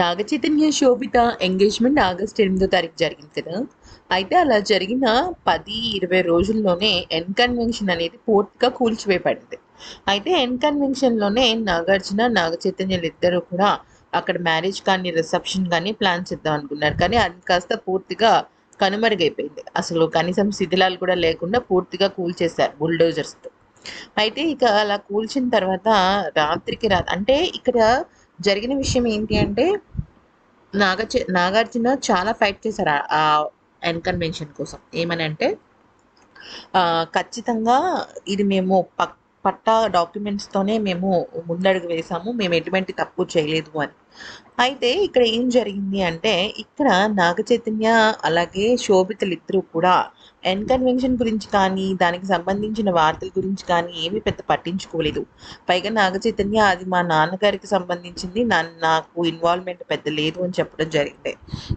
నాగ Chaitanya Sobhita engagement August ఎనిమిదో తారీఖు జరిగింది కదా. అయితే అలా జరిగిన పది ఇరవై రోజుల్లోనే ఎన్ కన్వెన్షన్ అనేది పూర్తిగా కూల్చివేయబడింది. అయితే ఎన్ కన్వెన్షన్లోనే నాగార్జున నాగ చైతన్యలు ఇద్దరు కూడా అక్కడ మ్యారేజ్ కానీ రిసెప్షన్ కానీ ప్లాన్ చేద్దాం అనుకున్నారు. కానీ అది కాస్త పూర్తిగా కనుమరుగైపోయింది. అసలు కనీసం శిథిలాలు కూడా లేకుండా పూర్తిగా కూల్చేశారు బుల్డోజర్స్తో. అయితే ఇక అలా కూల్చిన తర్వాత రాత్రికి రా అంటే ఇక్కడ జరిగిన విషయం ఏంటి అంటే నాగ నాగార్జున చాలా ఫైట్ చేశారు ఆ- ఎన్కన్వెన్షన్ కోసం. ఏమని అంటే ఆ, ఖచ్చితంగా ఇది మేము పక్ పట్టా డాక్యుమెంట్స్తోనే మేము ముందడుగు వేసాము మేము ఎటువంటి తప్పు చేయలేదు అని. అయితే ఇక్కడ ఏం జరిగింది అంటే ఇక్కడ నాగ చైతన్య అలాగే శోభితలు ఇద్దరు కూడా ఎన్ కన్వెన్షన్ గురించి కానీ దానికి సంబంధించిన వార్తల గురించి కానీ ఏమీ పెద్ద పట్టించుకోలేదు. పైగా నాగ చైతన్య అది మా నాన్నగారికి సంబంధించింది. నా నాకు ఇన్వాల్వ్మెంట్ పెద్ద లేదు అని చెప్పడం జరిగింది.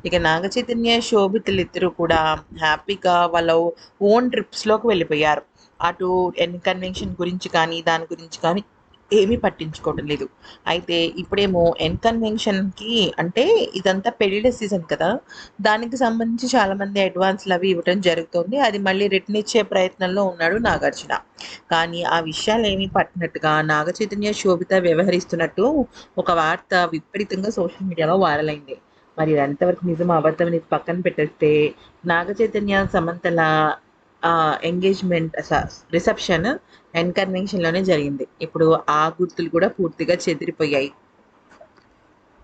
ఇక నాగ చైతన్య శోభితలు ఇద్దరు కూడా హ్యాపీగా వాళ్ళ ఓన్ ట్రిప్స్లోకి వెళ్ళిపోయారు. అటు ఎన్ కన్వెన్షన్ గురించి కానీ దాని గురించి కానీ ఏమీ పట్టించుకోవడం లేదు అయితే ఇప్పుడేమో ఎన్కన్వెన్షన్కి అంటే ఇదంతా పెళ్ళిళ్ళ సీజన్ కదా దానికి సంబంధించి చాలామంది అడ్వాన్స్లు అవి ఇవ్వడం జరుగుతుంది. అది మళ్ళీ రిటర్న్ ఇచ్చే ప్రయత్నంలో ఉన్నాడు నాగార్జున. కానీ ఆ విషయాలు ఏమీ పట్టినట్టుగా నాగ చైతన్య శోభిత వ్యవహరిస్తున్నట్టు ఒక వార్త విపరీతంగా సోషల్ మీడియాలో వైరల్ మరి ఇది ఎంతవరకు నిజం అబద్ధం అనేది పక్కన పెట్టేస్తే నాగ చైతన్య సమంతల ఎంగేజ్మెంట్ రిసెప్షన్ ఎన్కన్వెన్షన్లోనే జరిగింది. ఇప్పుడు ఆ గుర్తులు కూడా పూర్తిగా చెదిరిపోయాయి.